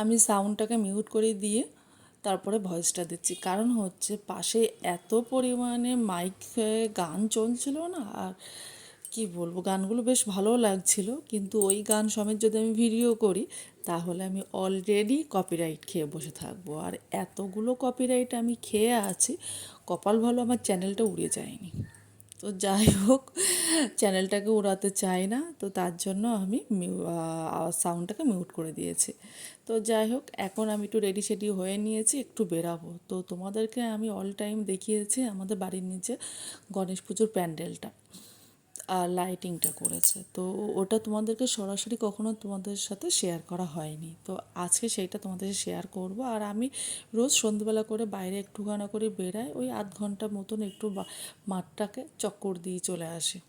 আমি সাউন্ডটাকে মিউট করে দিয়ে তারপরে ভয়েসটা দিচ্ছি। কারণ হচ্ছে পাশে এত পরিমাণে মাইকে গান চলছিল না, আর কি বলব, গানগুলো বেশ ভালো লাগছিল। কিন্তু ওই গান সমেত যদি আমি ভিডিও করি, তাহলে আমি অলরেডি কপিরাইট খেয়ে বসে থাকব। আর এতগুলো কপিরাইট আমি খেয়ে আছি, কপাল ভালো আমার চ্যানেলটা উড়ে যায়নি। তো যাই হোক চ্যানেলটাকে উড়াতে চাই না, তো তার জন্য আমি সাউন্ডটাকে মিউট করে দিয়েছি। তো যাই হোক, এখন আমি একটু রেডি সেডি হয়ে নিয়েছি, একটু বেরাবো। তো তোমাদেরকে আমি অল টাইম দেখিয়েছি আমাদের বাড়ির নিচে গণেশ পুজোর প্যান্ডেলটা। আর লাইটিংটা করেছে। তো ওটা তোমাদেরকে সরাসরি কখনো তোমাদের সাথে শেয়ার করা হয়নি। তো আজকে সেইটা তোমাদের শেয়ার করব। আর আমি রোজ সন্ধ্যেবেলা করে বাইরে একটুখানা করে বেরাই ওই আধ ঘণ্টা মতন একটু মাঠটাকে চক্কর দিয়ে চলে আসি।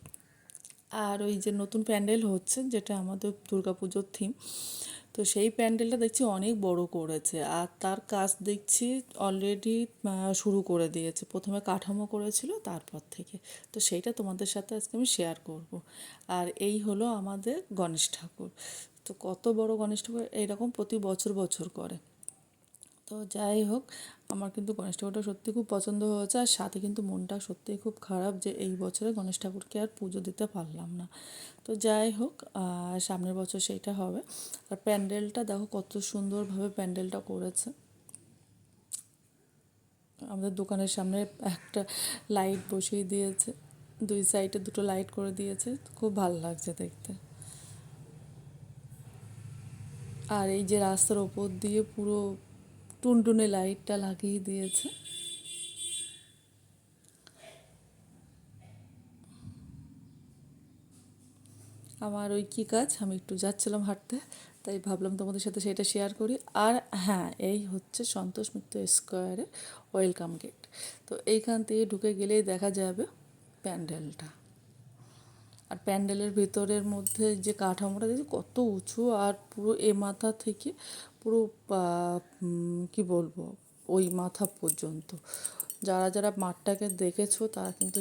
আর ওই যে নতুন প্যান্ডেল হচ্ছে, যেটা আমাদের দুর্গাপুজোর থিম তো সেই প্যান্ডেলটা দেখছি অনেক বড় করেছে আর তার কাজ দেখছি অলরেডি শুরু করে দিয়েছে। প্রথমে কাঠামো করেছিল তারপর থেকে। তো সেইটা তোমাদের সাথে আজকে আমি শেয়ার করব। আর এই হলো আমাদের গণেশ ঠাকুর। তো কত বড় গণেশ ঠাকুর? এইরকম প্রতি বছর বছর করে। তো যাই হোক আমার কিন্তু গণেশ ঠাকুরটা সত্যি খুব পছন্দ হয়েছে, আর সাথে কিন্তু মনটা সত্যিই খুব খারাপ যে এই বছরে গণেশ ঠাকুরকে আর পুজো দিতে পারলাম না। তো যাই হোক সামনের বছর সেইটা হবে। আর প্যান্ডেলটা দেখো কত সুন্দরভাবে প্যান্ডেলটা করেছে। আমাদের দোকানের সামনে একটা লাইট বসিয়ে দিয়েছে, দুই সাইডে দুটো লাইট করে দিয়েছে, খুব ভালো লাগছে দেখতে। আর এই যে রাস্তার ওপর দিয়ে পুরো টুনটুনে লাইটটা লাগিয়ে দিয়েছে। আমার ওই কী কাজ? আমি একটু যাচ্ছিলাম হাঁটতে, তাই ভাবলাম তোমাদের সাথে সেটা শেয়ার করি। আর হ্যাঁ এই হচ্ছে সন্তোষ মিত্র স্কোয়ারে ওয়েলকাম গেট তো এইখান থেকে ঢুকে গেলেই দেখা যাবে প্যান্ডেলটা। আর প্যান্ডেলের ভিতরের মধ্যে যে কাঠামোটা দেখছি কত উঁচু আর পুরো এ মাথা থেকে পুরো কি বলব, ওই মাথা পর্যন্ত। যারা যারা মাঠটাকে দেখেছ তারা কিন্তু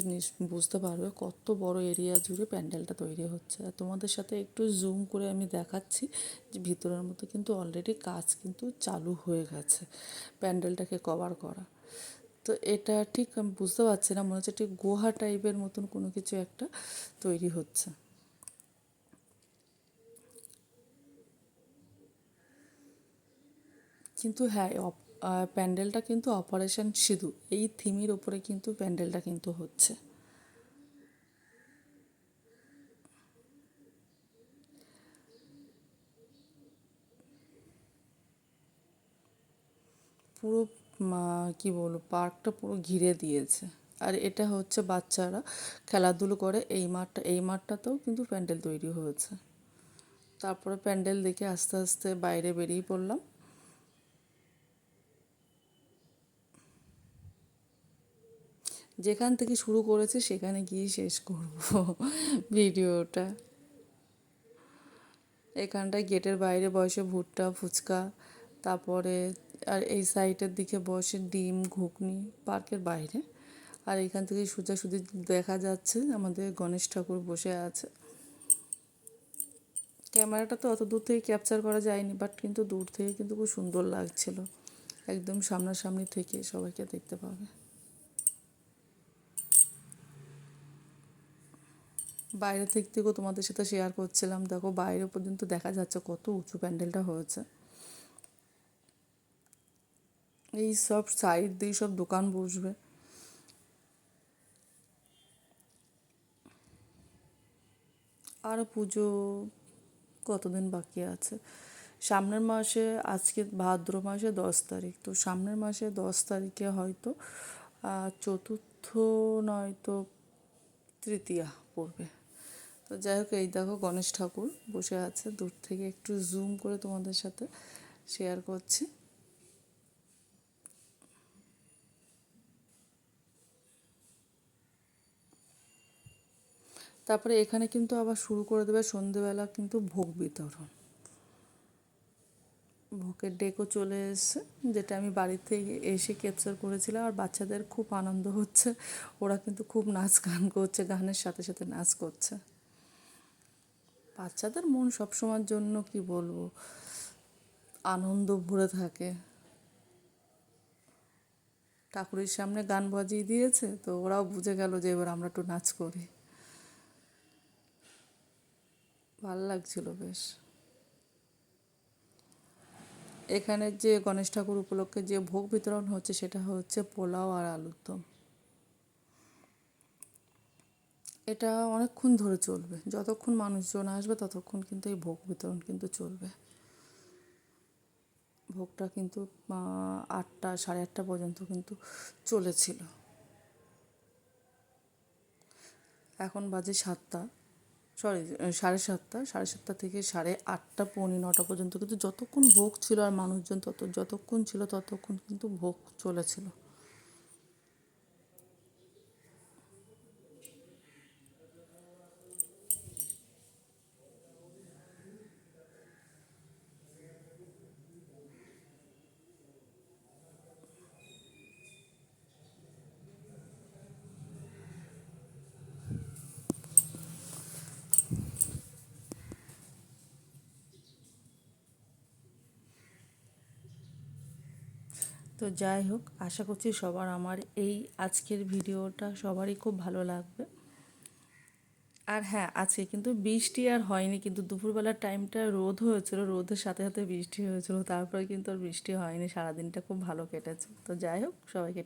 বুঝতে পারবে কত বড় এরিয়া জুড়ে প্যান্ডেলটা তৈরি হচ্ছে। আর তোমাদের সাথে একটু জুম করে আমি দেখাচ্ছি যে ভিতরের মধ্যে কিন্তু অলরেডি কাজ কিন্তু চালু হয়ে গেছে, প্যান্ডেলটাকে কভার করা। তো এটা ঠিক আমি বুঝতে পারছি না, মনে হচ্ছে ঠিক গুহা টাইপের মতন কোনো কিছু একটা তৈরি হচ্ছে। কিন্তু হ্যাঁ প্যান্ডেলটা কিন্তু অপারেশন সিধু এই থিমের ওপরে কিন্তু প্যান্ডেলটা কিন্তু হচ্ছে। পুরো কি বলব, পার্কটা পুরো ঘিরে দিয়েছে। আর এটা হচ্ছে বাচ্চারা খেলাধুলো করে, এই মাঠটা, এই মাঠটাতেও কিন্তু প্যান্ডেল তৈরি হয়েছে। তারপরে প্যান্ডেল দেখে আস্তে আস্তে বাইরে বেরিয়ে পড়লাম। যেখান থেকে শুরু করেছে সেখানে গিয়ে শেষ করব ভিডিওটা। এখানটায় গেটের বাইরে বসে ভুট্টা, ফুচকা, তারপরে আর এই সাইডের দিকে বসে ডিম, ঘুগনি, পার্কের বাইরে। আর এখান থেকে সোজাসুজি দেখা যাচ্ছে আমাদের গণেশ ঠাকুর বসে আছে। ক্যামেরাটা তো অত দূর থেকে ক্যাপচার করা যায়নি, বাট কিন্তু দূর থেকে কিন্তু খুব সুন্দর লাগছিল। একদম সামনাসামনি থেকে সবাইকে দেখতে পাবে। বাইরে থেকে থেকেও তোমাদের সাথে শেয়ার করছিলাম। দেখো বাইরে পর্যন্ত দেখা যাচ্ছে কত উঁচু প্যান্ডেলটা হয়েছে। এই সব সাইড দিয়ে সব দোকান বসবে। আর পুজো কতদিন বাকি আছে? সামনের মাসে, আজকে ভাদ্র মাসে দশ তারিখ, তো সামনের মাসে দশ তারিখে হয়তো চতুর্থ নয়তো তৃতীয়া পড়বে। তো যাই হোক, এই দেখো গণেশ ঠাকুর বসে আছে। দূর থেকে একটু জুম করে তোমাদের সাথে শেয়ার করছি। তারপরে এখানে কিন্তু আবার শুরু করে দেবে সন্ধেবেলা কিন্তু ভোগ বিতরণ। ভোগের ডেকও চলে এসছে, যেটা আমি বাড়ি থেকে এসে ক্যাপচার করেছিলাম আর বাচ্চাদের খুব আনন্দ হচ্ছে। ওরা কিন্তু খুব নাচ গান করছে, গানের সাথে সাথে নাচ করছে। বাচ্চাদের মন সবসময়ের জন্য কি বলব? আনন্দ ভরে থাকে। ঠাকুরের সামনে গান বাজিয়ে দিয়েছে, তো ওরাও বুঝে গেল যে এবার আমরা একটু নাচ করি। ভালো লাগছিল বেশ। এখানে যে গণেশ ঠাকুর উপলক্ষে যে ভোগ বিতরণ হচ্ছে সেটা হচ্ছে পোলাও আর আলুর দম। এটা অনেকক্ষণ ধরে চলবে। যতক্ষণ মানুষজন আসবে ততক্ষণ কিন্তু এই ভোগ বিতরণ কিন্তু চলবে। ভোগটা কিন্তু আটটা, সাড়ে আটটা পর্যন্ত কিন্তু চলেছিল। এখন বাজে সাতটা। সরি সাড়ে সাতটা সাড়ে সাতটা থেকে সাড়ে আটটা, পৌনে নটা পর্যন্ত। কিন্তু যতক্ষণ ভোগ ছিল আর মানুষজন, তত, যতক্ষণ ছিল ততক্ষণ কিন্তু ভোগ চলেছিল। তো যাই হোক, আশা করছি সবার আমার এই আজকের ভিডিওটা সবারই খুব ভালো লাগবে। আর হ্যাঁ আজকে কিন্তু বৃষ্টি আর হয়নি, কিন্তু দুপুরবেলার টাইমটা রোদ হয়েছিল, রোদের সাথে সাথে বৃষ্টি হয়েছিল, তারপরে কিন্তু আর বৃষ্টি হয়নি, সারাদিনটা খুব ভালো কেটেছে। তো যাই হোক, সবাইকে